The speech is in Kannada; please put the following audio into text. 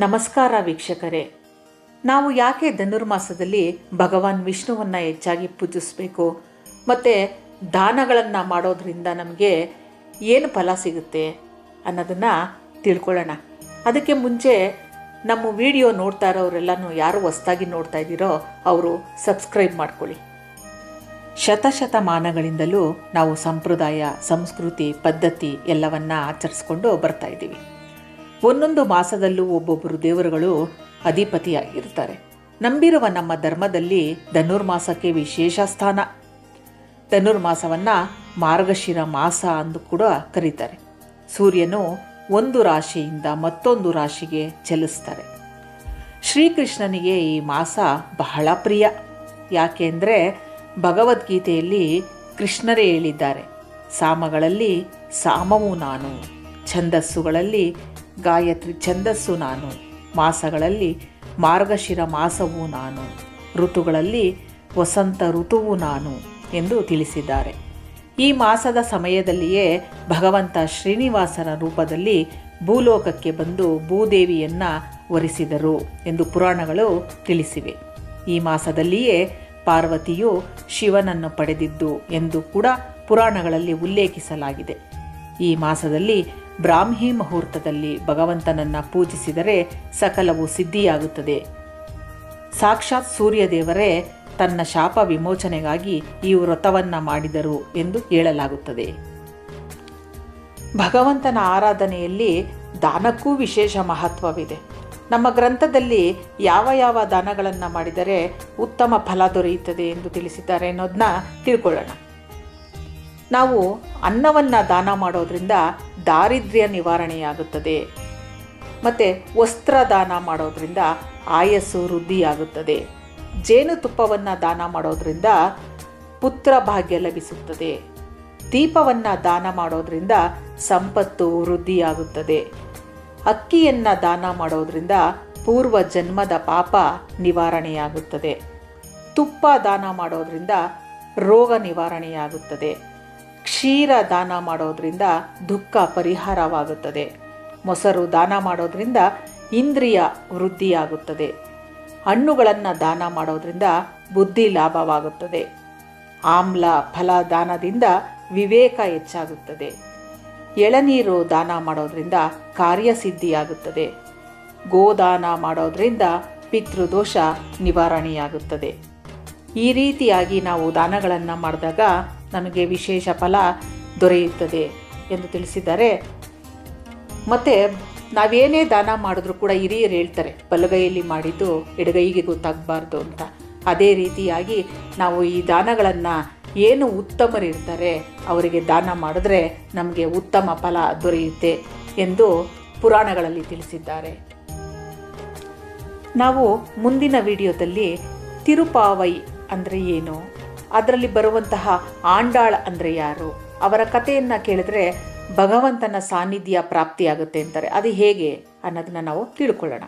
ನಮಸ್ಕಾರ ವೀಕ್ಷಕರೇ. ನಾವು ಯಾಕೆ ಧನುರ್ಮಾಸದಲ್ಲಿ ಭಗವಾನ್ ವಿಷ್ಣುವನ್ನು ಹೆಚ್ಚಾಗಿ ಪೂಜಿಸಬೇಕು, ಮತ್ತು ದಾನಗಳನ್ನು ಮಾಡೋದ್ರಿಂದ ನಮಗೆ ಏನು ಫಲ ಸಿಗುತ್ತೆ ಅನ್ನೋದನ್ನು ತಿಳ್ಕೊಳ್ಳೋಣ. ಅದಕ್ಕೆ ಮುಂಚೆ ನಮ್ಮ ವಿಡಿಯೋ ನೋಡ್ತಾ ಇರೋರೆಲ್ಲನೂ ಯಾರು ಹೊಸ್ದಾಗಿ ನೋಡ್ತಾ ಇದ್ದೀರೋ ಅವರು ಸಬ್ಸ್ಕ್ರೈಬ್ ಮಾಡ್ಕೊಳ್ಳಿ. ಶತಶತಮಾನಗಳಿಂದಲೂ ನಾವು ಸಂಪ್ರದಾಯ, ಸಂಸ್ಕೃತಿ, ಪದ್ಧತಿ ಎಲ್ಲವನ್ನ ಆಚರಿಸ್ಕೊಂಡು ಬರ್ತಾ ಇದ್ದೀವಿ. ಒಂದೊಂದು ಮಾಸದಲ್ಲೂ ಒಬ್ಬೊಬ್ಬರು ದೇವರುಗಳು ಅಧಿಪತಿಯಾಗಿರ್ತಾರೆ ನಂಬಿರುವ ನಮ್ಮ ಧರ್ಮದಲ್ಲಿ ಧನುರ್ಮಾಸಕ್ಕೆ ವಿಶೇಷ ಸ್ಥಾನ. ಧನುರ್ಮಾಸವನ್ನು ಮಾರ್ಗಶಿರ ಮಾಸ ಅಂದು ಕೂಡ ಕರೀತಾರೆ. ಸೂರ್ಯನು ಒಂದು ರಾಶಿಯಿಂದ ಮತ್ತೊಂದು ರಾಶಿಗೆ ಚಲಿಸ್ತಾರೆ. ಶ್ರೀಕೃಷ್ಣನಿಗೆ ಈ ಮಾಸ ಬಹಳ ಪ್ರಿಯ. ಯಾಕೆಂದರೆ ಭಗವದ್ಗೀತೆಯಲ್ಲಿ ಕೃಷ್ಣರೇ ಹೇಳಿದ್ದಾರೆ, ಸಾಮಗಳಲ್ಲಿ ಸಾಮವು ನಾನು, ಛಂದಸ್ಸುಗಳಲ್ಲಿ ಗಾಯತ್ರಿ ಛಂದಸ್ಸು ನಾನು. ಮಾಸಗಳಲ್ಲಿ ಮಾರ್ಗಶಿರ ಮಾಸವು ನಾನು. ಋತುಗಳಲ್ಲಿ ವಸಂತ ಋತುವು ನಾನು ಎಂದು ತಿಳಿಸಿದ್ದಾರೆ. ಈ ಮಾಸದ ಸಮಯದಲ್ಲಿಯೇ ಭಗವಂತ ಶ್ರೀನಿವಾಸನ ರೂಪದಲ್ಲಿ ಭೂಲೋಕಕ್ಕೆ ಬಂದು ಭೂದೇವಿಯನ್ನು ವರಿಸಿದರು ಎಂದು ಪುರಾಣಗಳು ತಿಳಿಸಿವೆ. ಈ ಮಾಸದಲ್ಲಿಯೇ ಪಾರ್ವತಿಯು ಶಿವನನ್ನು ಪಡೆದಿದ್ದು ಎಂದು ಕೂಡ ಪುರಾಣಗಳಲ್ಲಿ ಉಲ್ಲೇಖಿಸಲಾಗಿದೆ. ಈ ಮಾಸದಲ್ಲಿ ಬ್ರಾಹ್ಮಿ ಮುಹೂರ್ತದಲ್ಲಿ ಭಗವಂತನನ್ನು ಪೂಜಿಸಿದರೆ ಸಕಲವು ಸಿದ್ಧಿಯಾಗುತ್ತದೆ. ಸಾಕ್ಷಾತ್ ಸೂರ್ಯದೇವರೇ ತನ್ನ ಶಾಪ ವಿಮೋಚನೆಗಾಗಿ ಈ ವ್ರತವನ್ನು ಮಾಡಿದರು ಎಂದು ಹೇಳಲಾಗುತ್ತದೆ. ಭಗವಂತನ ಆರಾಧನೆಯಲ್ಲಿ ದಾನಕ್ಕೂ ವಿಶೇಷ ಮಹತ್ವವಿದೆ. ನಮ್ಮ ಗ್ರಂಥದಲ್ಲಿ ಯಾವ ಯಾವ ದಾನಗಳನ್ನು ಮಾಡಿದರೆ ಉತ್ತಮ ಫಲ ದೊರೆಯುತ್ತದೆ ಎಂದು ತಿಳಿಸಿದ್ದಾರೆ ಅನ್ನೋದನ್ನ ತಿಳ್ಕೊಳ್ಳೋಣ. ನಾವು ಅನ್ನವನ್ನು ದಾನ ಮಾಡೋದ್ರಿಂದ ದಾರಿದ್ರ್ಯ ನಿವಾರಣೆಯಾಗುತ್ತದೆ. ಮತ್ತು ವಸ್ತ್ರ ದಾನ ಮಾಡೋದ್ರಿಂದ ಆಯಸ್ಸು ವೃದ್ಧಿಯಾಗುತ್ತದೆ. ಜೇನುತುಪ್ಪವನ್ನು ದಾನ ಮಾಡೋದ್ರಿಂದ ಪುತ್ರ ಭಾಗ್ಯ ಲಭಿಸುತ್ತದೆ. ದೀಪವನ್ನು ದಾನ ಮಾಡೋದ್ರಿಂದ ಸಂಪತ್ತು ವೃದ್ಧಿಯಾಗುತ್ತದೆ. ಅಕ್ಕಿಯನ್ನು ದಾನ ಮಾಡೋದ್ರಿಂದ ಪೂರ್ವ ಜನ್ಮದ ಪಾಪ ನಿವಾರಣೆಯಾಗುತ್ತದೆ. ತುಪ್ಪ ದಾನ ಮಾಡೋದ್ರಿಂದ ರೋಗ ನಿವಾರಣೆಯಾಗುತ್ತದೆ. ಕ್ಷೀರ ದಾನ ಮಾಡೋದ್ರಿಂದ ದುಃಖ ಪರಿಹಾರವಾಗುತ್ತದೆ. ಮೊಸರು ದಾನ ಮಾಡೋದ್ರಿಂದ ಇಂದ್ರಿಯ ವೃದ್ಧಿಯಾಗುತ್ತದೆ. ಹಣ್ಣುಗಳನ್ನು ದಾನ ಮಾಡೋದ್ರಿಂದ ಬುದ್ಧಿ ಲಾಭವಾಗುತ್ತದೆ. ಆಮ್ಲ, ಫಲ ದಾನದಿಂದ ವಿವೇಕ ಹೆಚ್ಚಾಗುತ್ತದೆ. ಎಳನೀರು ದಾನ ಮಾಡೋದ್ರಿಂದ ಕಾರ್ಯಸಿದ್ಧಿಯಾಗುತ್ತದೆ. ಗೋದಾನ ಮಾಡೋದ್ರಿಂದ ಪಿತೃದೋಷ ನಿವಾರಣೆಯಾಗುತ್ತದೆ. ಈ ರೀತಿಯಾಗಿ ನಾವು ದಾನಗಳನ್ನು ಮಾಡಿದಾಗ ನಮಗೆ ವಿಶೇಷ ಫಲ ದೊರೆಯುತ್ತದೆ ಎಂದು ತಿಳಿಸಿದ್ದಾರೆ. ಮತ್ತು ನಾವೇನೇ ದಾನ ಮಾಡಿದ್ರೂ ಕೂಡ ಹಿರಿಯರು ಹೇಳ್ತಾರೆ, ಬಲಗೈಯಲ್ಲಿ ಮಾಡಿದ್ದು ಎಡಗೈಗೆ ಗೊತ್ತಾಗಬಾರ್ದು ಅಂತ. ಅದೇ ರೀತಿಯಾಗಿ ನಾವು ಈ ದಾನಗಳನ್ನು ಏನು ಉತ್ತಮರಿರ್ತಾರೆ ಅವರಿಗೆ ದಾನ ಮಾಡಿದ್ರೆ ನಮಗೆ ಉತ್ತಮ ಫಲ ದೊರೆಯುತ್ತೆ ಎಂದು ಪುರಾಣಗಳಲ್ಲಿ ತಿಳಿಸಿದ್ದಾರೆ. ನಾವು ಮುಂದಿನ ವಿಡಿಯೋದಲ್ಲಿ ತಿರುಪಾವೈ ಅಂದರೆ ಏನು? ಅದರಲ್ಲಿ ಬರುವಂತಹ ಆಂಡಾಳ್ ಅಂದರೆ ಯಾರು? ಅವರ ಕಥೆಯನ್ನು ಕೇಳಿದ್ರೆ ಭಗವಂತನ ಸಾನ್ನಿಧ್ಯ ಪ್ರಾಪ್ತಿಯಾಗುತ್ತೆ ಅಂತಾರೆ. ಅದು ಹೇಗೆ ಅನ್ನೋದನ್ನ ನಾವು ತಿಳ್ಕೊಳ್ಳೋಣ.